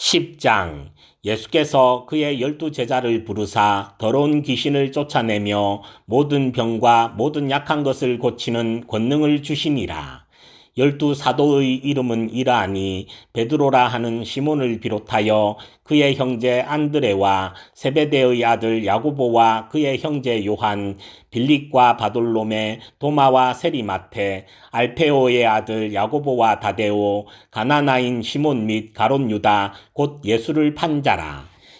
10장 예수께서 그의 열두 제자를 부르사 더러운 귀신을 쫓아내며 모든 병과 모든 약한 것을 고치는 권능을 주시니라. 열두 사도의 이름은 이러하니 베드로라 하는 시몬을 비롯하여 그의 형제 안드레와 세베대의 아들 야고보와 그의 형제 요한 빌립과 바돌로메 도마와 세리마테 알페오의 아들 야고보와 다데오 가나나인 시몬 및 가론 유다 곧 예수를 판 자라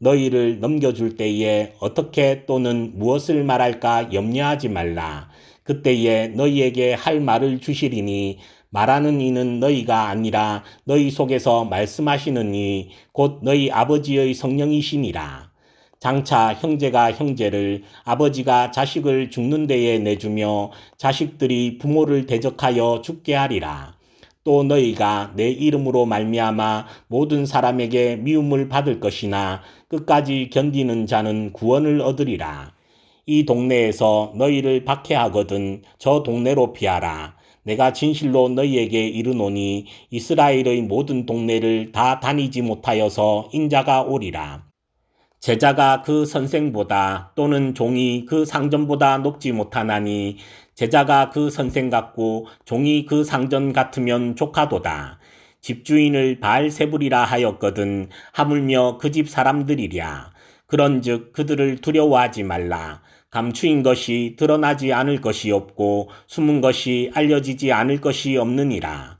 너희를 넘겨줄 때에 어떻게 또는 무엇을 말할까 염려하지 말라. 그때에 너희에게 할 말을 주시리니 말하는 이는 너희가 아니라 너희 속에서 말씀하시는 이 곧 너희 아버지의 성령이시니라. 장차 형제가 형제를 아버지가 자식을 죽는 데에 내주며 자식들이 부모를 대적하여 죽게 하리라. 또 너희가 내 이름으로 말미암아 모든 사람에게 미움을 받을 것이나 끝까지 견디는 자는 구원을 얻으리라. 이 동네에서 너희를 박해하거든 저 동네로 피하라. 내가 진실로 너희에게 이르노니 이스라엘의 모든 동네를 다 다니지 못하여서 인자가 오리라. 제자가 그 선생보다 또는 종이 그 상전보다 높지 못하나니 제자가 그 선생 같고 종이 그 상전 같으면 조카도다. 집주인을 바알세불이라 하였거든 하물며 그 집 사람들이랴. 그런즉 그들을 두려워하지 말라. 감추인 것이 드러나지 않을 것이 없고 숨은 것이 알려지지 않을 것이 없느니라.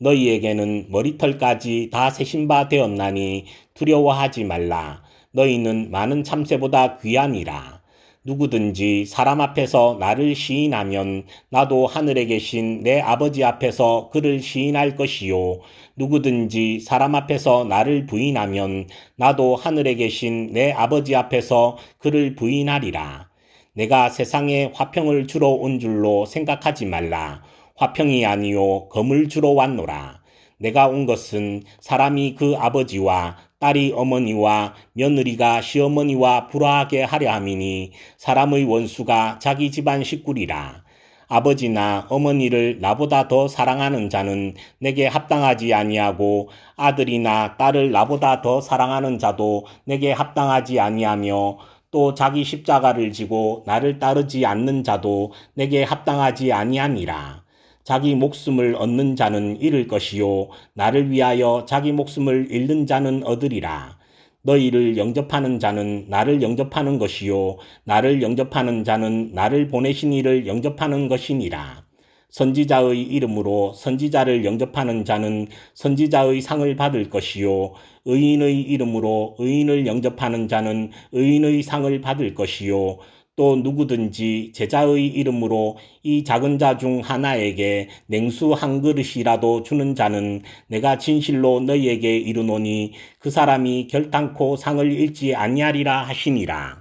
너희에게는 머리털까지 다 세신 바 되었나니 두려워하지 말라. 너희는 많은 참새보다 귀하니라. 누구든지 사람 앞에서 나를 시인하면 나도 하늘에 계신 내 아버지 앞에서 그를 시인할 것이요. 누구든지 사람 앞에서 나를 부인하면 나도 하늘에 계신 내 아버지 앞에서 그를 부인하리라. 내가 세상에 화평을 주러 온 줄로 생각하지 말라. 화평이 아니요 검을 주러 왔노라. 내가 온 것은 사람이 그 아버지와 딸이 어머니와 며느리가 시어머니와 불화하게 하려 함이니 사람의 원수가 자기 집안 식구리라. 아버지나 어머니를 나보다 더 사랑하는 자는 내게 합당하지 아니하고 아들이나 딸을 나보다 더 사랑하는 자도 내게 합당하지 아니하며 또 자기 십자가를 지고 나를 따르지 않는 자도 내게 합당하지 아니하니라. 자기 목숨을 얻는 자는 잃을 것이요 나를 위하여 자기 목숨을 잃는 자는 얻으리라. 너희를 영접하는 자는 나를 영접하는 것이요 나를 영접하는 자는 나를 보내신 이를 영접하는 것이니라. 선지자의 이름으로 선지자를 영접하는 자는 선지자의 상을 받을 것이요 의인의 이름으로 의인을 영접하는 자는 의인의 상을 받을 것이요 또 누구든지 제자의 이름으로 이 작은 자 중 하나에게 냉수 한 그릇이라도 주는 자는 내가 진실로 너희에게 이르노니 그 사람이 결단코 상을 잃지 아니하리라 하시니라.